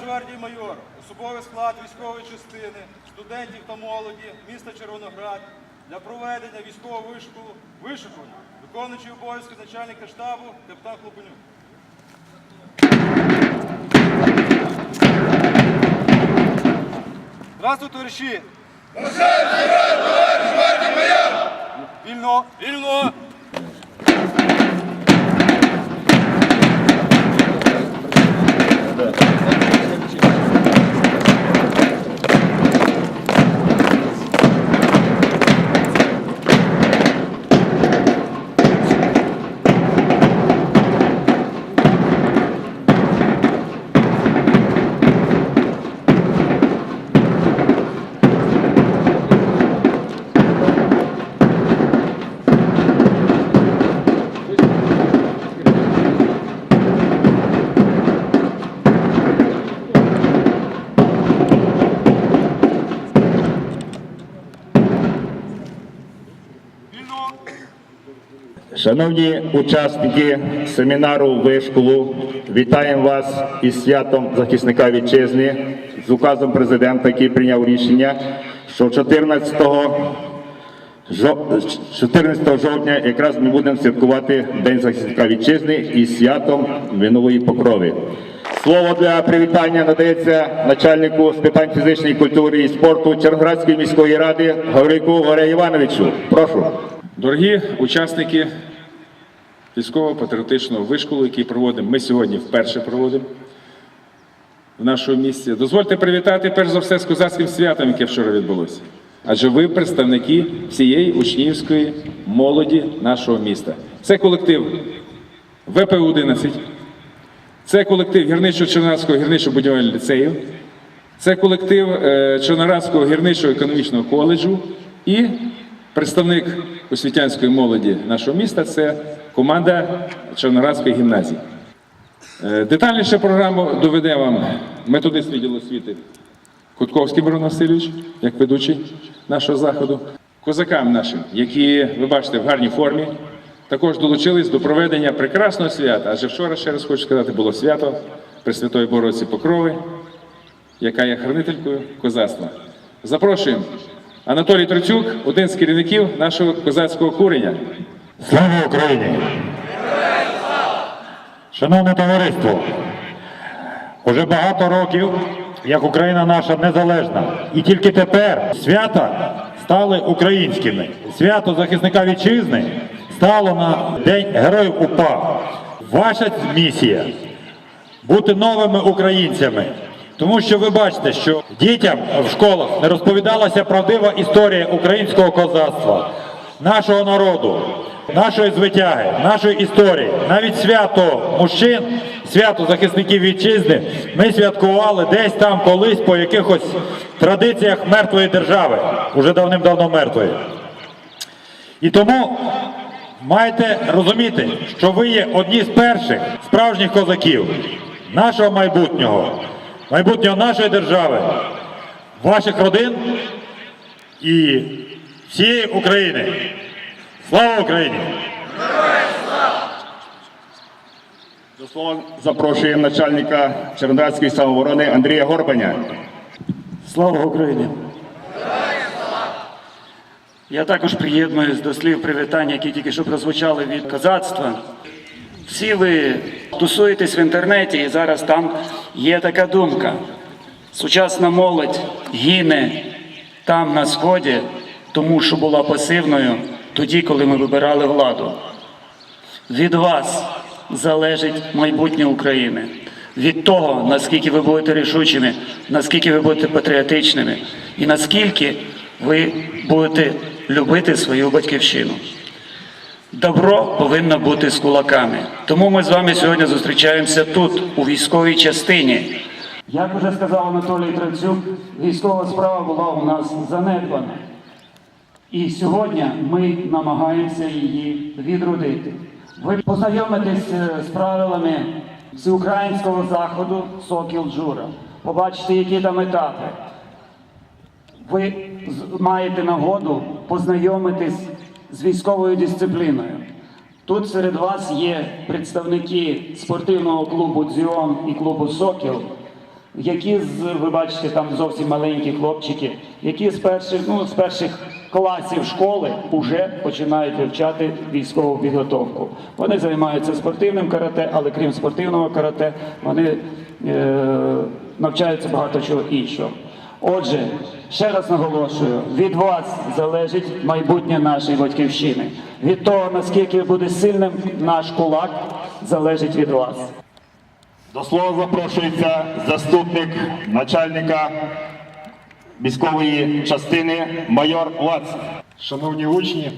Геннадій Майор, особовий склад військової частини, студентів та молоді міста Червоноград для проведення військового вишку, вишукування, виконуючий обов'язки начальника штабу капітан Хлопонюк. Здравствуйте, товариші! Вільно! Вільно! Шановні учасники семінару вишколу, вітаємо вас із святом захисника вітчизни з указом президента, який прийняв рішення, що 14 14 жовтня якраз ми будемо святкувати День захисника вітчизни із святом Винової покрови. Слово для привітання надається начальнику з питань фізичної культури і спорту Черноградської міської ради Гаврику Валерію Івановичу. Прошу. Дорогі учасники військово-патріотичного вишколу, який проводимо, ми сьогодні вперше проводимо в нашому місті. Дозвольте привітати перш за все з козацьким святом, яке вчора відбулося. Адже ви представники всієї учнівської молоді нашого міста. Це колектив ВПУ-11, це колектив гірничо-чернацького гірничо-будівельного ліцею, це колектив е, Чорнорадського гірничого економічного коледжу і представник освітянської молоді нашого міста це команда Чорнорадської гімназії. Е, Детальніше програму доведе вам методист відділу освіти Кутковський Мирон Васильович, як ведучий нашого заходу. Козакам нашим, які, ви бачите, в гарній формі, також долучились до проведення прекрасного свята. Адже вчора, ще раз хочу сказати, було свято Пресвятої Богородиці Покрови, яка є хранителькою козацтва. Запрошуємо Анатолій Троцюк, один з керівників нашого козацького курення. Слава Україні! Шановне товариство, уже багато років, як Україна наша незалежна, і тільки тепер свята стали українськими. Свято захисника вітчизни стало на День Героїв УПА. Ваша місія бути новими українцями. Тому що ви бачите, що дітям в школах не розповідалася правдива історія українського козацтва, нашого народу, нашої звитяги, нашої історії. Навіть свято мужчин, свято захисників вітчизни ми святкували десь там колись по якихось традиціях мертвої держави, уже давним-давно мертвої. І тому маєте розуміти, що ви є одні з перших справжніх козаків нашого майбутнього, майбутнього нашої держави, ваших родин і всієї України. Слава Україні! До слова запрошуємо начальника Черноградської самооборони Андрія Горбаня. Слава Україні! Я також приєднуюсь до слів привітання, які тільки що прозвучали від козацтва. Всі ви тусуєтесь в інтернеті, і зараз там є така думка. Сучасна молодь гине там на сході, тому що була пасивною тоді, коли ми вибирали владу. Від вас залежить майбутнє України. Від того, наскільки ви будете рішучими, наскільки ви будете патріотичними і наскільки ви будете любити свою батьківщину. Добро повинно бути з кулаками. Тому ми з вами сьогодні зустрічаємося тут, у військовій частині. Як вже сказав Анатолій Трацюк, військова справа була у нас занедбана. І сьогодні ми намагаємося її відродити. Ви познайомитесь е, з правилами всеукраїнського заходу Сокіл Джура. Побачите, які там етапи. Ви маєте нагоду познайомитись з військовою дисципліною. Тут серед вас є представники спортивного клубу Дзіон і клубу Сокіл. які ви бачите там зовсім маленькі хлопчики, які з перших ну з перших класів школи вже починають вивчати військову підготовку. Вони займаються спортивним карате, але крім спортивного карате, вони е, навчаються багато чого іншого. Отже, ще раз наголошую, від вас залежить майбутнє нашої батьківщини. Від того, наскільки буде сильним наш кулак, залежить від вас. До слова запрошується заступник начальника військової частини майор Лац. Шановні учні,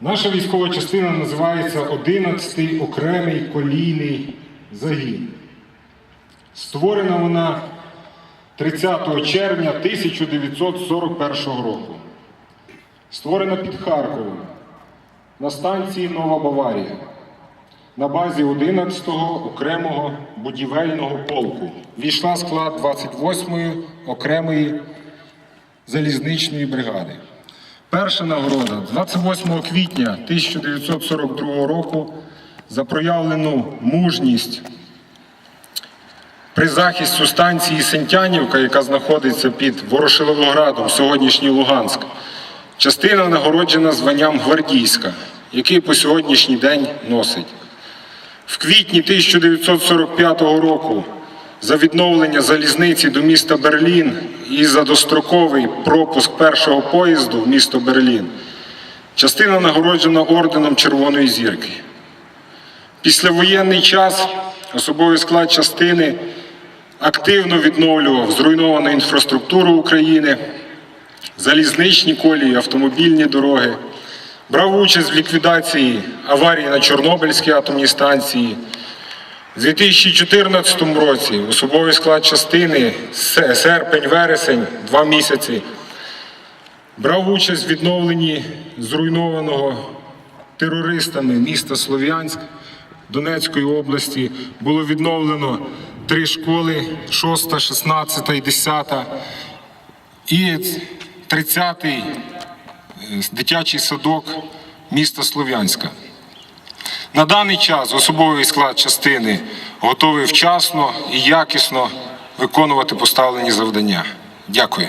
наша військова частина називається 11-й окремий колійний загін. Створена вона 30 червня 1941 року. Створена під Харковом на станції Нова Баварія на базі 11-го окремого будівельного полку. Війшла склад 28-ї окремої залізничної бригади. Перша нагорода 28 квітня 1942 року за проявлену мужність при захисті станції Сентянівка, яка знаходиться під Ворошиловоградом, сьогоднішній Луганськ. Частина нагороджена званням гвардійська, який по сьогоднішній день носить. В квітні 1945 року за відновлення залізниці до міста Берлін і за достроковий пропуск першого поїзду в місто Берлін частина нагороджена орденом Червоної зірки. Післявоєнний час особовий склад частини активно відновлював зруйновану інфраструктуру України, залізничні колії, автомобільні дороги, брав участь в ліквідації аварії на Чорнобильській атомній станції. У 2014 році особовий склад частини серпень-вересень, два місяці, брав участь в відновленні зруйнованого терористами міста Слов'янськ Донецької області. Було відновлено три школи: 6, 16 і 10. І 30-й е, дитячий садок міста Слов'янська. На даний час особовий склад частини готовий вчасно і якісно виконувати поставлені завдання. Дякую.